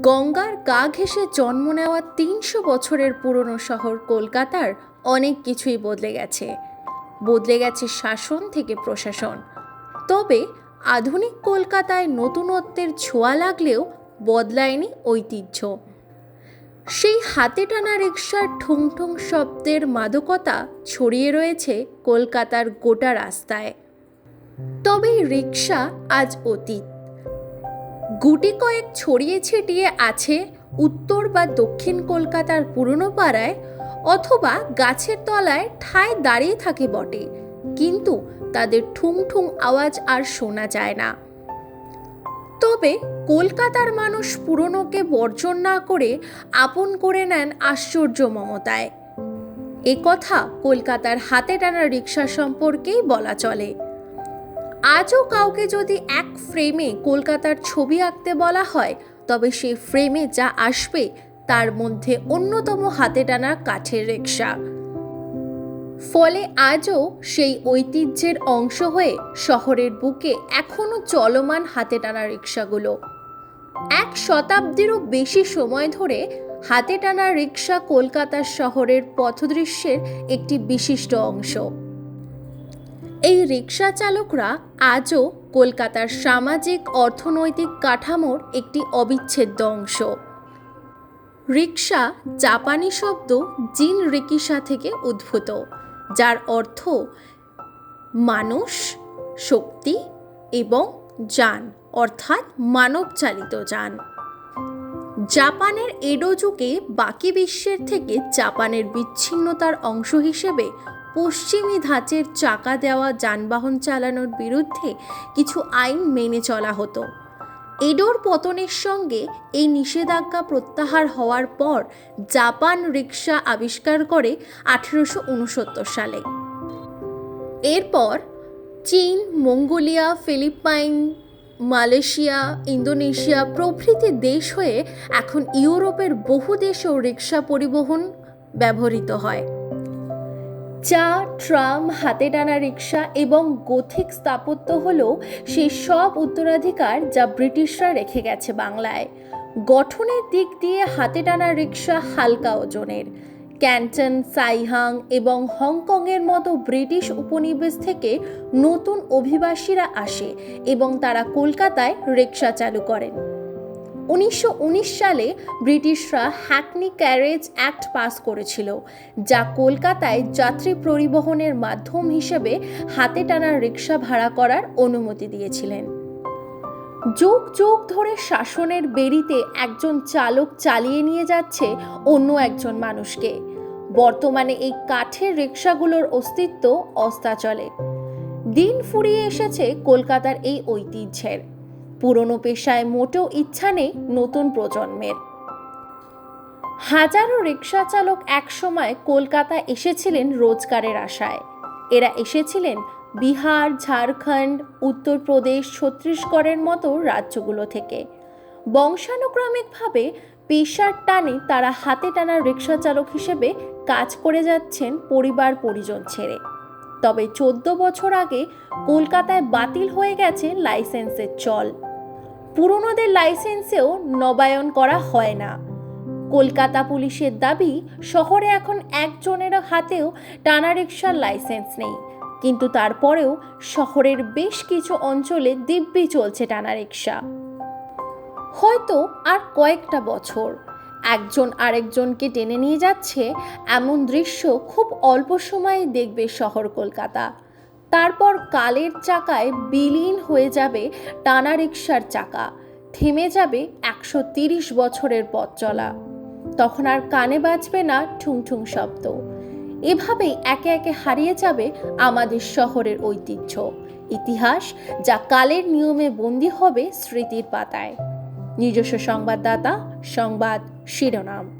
গঙ্গার গা ঘেঁষে জন্ম নেওয়া তিনশো বছরের পুরনো শহর কলকাতার অনেক কিছুই বদলে গেছে। বদলে গেছে শাসন থেকে প্রশাসন। তবে আধুনিক কলকাতায় নতুনত্বের ছোঁয়া লাগলেও বদলায়নি ঐতিহ্য। সেই হাতে টানা রিক্সার ঠুং ঠুং শব্দের মাদকতা ছড়িয়ে রয়েছে কলকাতার গোটা রাস্তায়। তবে রিক্সা আজ অতীত। গুটি কয়েক ছড়িয়ে ছিটিয়ে আছে উত্তর বা দক্ষিণ কলকাতার পুরনো পাড়ায় অথবা গাছের তলায় ঠায় দাঁড়িয়ে থাকে বটে, কিন্তু তাদের ঠুং ঠুং আওয়াজ আর শোনা যায় না। তবে কলকাতার মানুষ পুরনোকে বর্জন না করে আপন করে নেন আশ্চর্য মমতায়। এ কথা কলকাতার হাতে টানা রিক্সা সম্পর্কেই বলা চলে। আজও কাউকে যদি এক ফ্রেমে কলকাতার ছবি আঁকতে বলা হয়, তবে সেই ফ্রেমে যা আসবে, তার মধ্যে অন্যতম হাতে টানা কাঠের রিক্সা ফলে আজও সেই ঐতিহ্যের অংশ হয়ে শহরের বুকে এখনও চলমান হাতে টানা রিক্সাগুলো এক শতাব্দীরও বেশি সময় ধরে হাতে টানা রিক্সা কলকাতার শহরের পথদৃশ্যের একটি বিশিষ্ট অংশ। এই রিক্সা চালকরা আজও কলকাতার সামাজিক অর্থনৈতিক কাঠামোর একটি অবিচ্ছেদ্য অংশ। রিক্সা জাপানি শব্দ জিন রিকিসা থেকে উদ্ভূত, যার অর্থ মানুষ, শক্তি এবং যান, অর্থাৎ মানবচালিত যান। জাপানের এডো যুগে বাকি বিশ্বের থেকে জাপানের বিচ্ছিন্নতার অংশ হিসেবে পশ্চিমী ধাঁচের চাকা দেওয়া যানবাহন চালানোর বিরুদ্ধে কিছু আইন মেনে চলা হতো। এডোর পতনের সঙ্গে এই নিষেধাজ্ঞা প্রত্যাহার হওয়ার পর জাপান রিক্সা আবিষ্কার করে আঠেরোশো উনসত্তর সালে। এরপর চীন, মঙ্গোলিয়া, ফিলিপাইন, মালয়েশিয়া, ইন্দোনেশিয়া প্রভৃতি দেশ হয়ে এখন ইউরোপের বহু দেশেও রিক্সা পরিবহন ব্যবহৃত হয়। চা, ট্রাম, হাতে টানা রিক্সা এবং গথিক স্থাপত্য হল সেই সব উত্তরাধিকার যা ব্রিটিশরা রেখে গেছে বাংলায়। গঠনের দিক দিয়ে হাতে টানা রিক্সা হালকা ওজনের। ক্যান্টন, সাইহাং এবং হংকংয়ের মতো ব্রিটিশ উপনিবেশ থেকে নতুন অভিবাসীরা আসে এবং তারা কলকাতায় রিক্সা চালু করেন। উনিশশো উনিশ সালে ব্রিটিশরা হ্যাকনি ক্যারেজ অ্যাক্ট পাস করেছিল, যা কলকাতায় যাত্রী পরিবহনের মাধ্যম হিসেবে হাতে টানা রিক্সা ভাড়া করার অনুমতি দিয়েছিলেন। যুগ যুগ ধরে শাসনের বেরিতে একজন চালক চালিয়ে নিয়ে যাচ্ছে অন্য একজন মানুষকে। বর্তমানে এই কাঠের রিক্সাগুলোর অস্তিত্ব অস্তাচলে। দিন ফুরিয়ে এসেছে কলকাতার এই ঐতিহ্যের। পুরনো পেশায় মোটেও ইচ্ছা নেই নতুন প্রজন্মের। হাজারো রিক্সা চালক একসময় কলকাতা এসেছিলেন রোজগারের আশায়। এরা এসেছিলেন বিহার, ঝাড়খণ্ড, উত্তরপ্রদেশ, ছত্তিশগড়ের মতো রাজ্যগুলো থেকে। বংশানুক্রমিকভাবে পেশার টানে তারা হাতে টানা রিক্সা চালক হিসেবে কাজ করে যাচ্ছেন পরিবার পরিজন ছেড়ে। তবে চোদ্দ বছর আগে কলকাতায় বাতিল হয়ে গেছে লাইসেন্সের চল। পুরনোদের লাইসেন্সেও নবায়ন করা হয় না। কলকাতা পুলিশের দাবি, শহরে এখন একজনের হাতেও টানা রিক্সার লাইসেন্স নেই। কিন্তু তারপরেও শহরের বেশ কিছু অঞ্চলে দিব্যি চলছে টানা রিক্সা হয়তো আর কয়েকটা বছর। একজন আরেকজনকে টেনে নিয়ে যাচ্ছে, এমন দৃশ্য খুব অল্প সময়ে দেখবে শহর কলকাতা। তারপর কালের চাকায় বিলীন হয়ে যাবে টানা রিক্সার চাকা। থেমে যাবে একশো তিরিশ বছরের পথ চলা। তখন আর কানে বাজবে না ঠুং ঠুং শব্দ। এভাবেই একে একে হারিয়ে যাবে আমাদের শহরের ঐতিহ্য। ইতিহাস যা কালের নিয়মে বন্দী হবে স্মৃতির পাতায়। নিজস্ব সংবাদদাতা, সংবাদ শিরোনাম।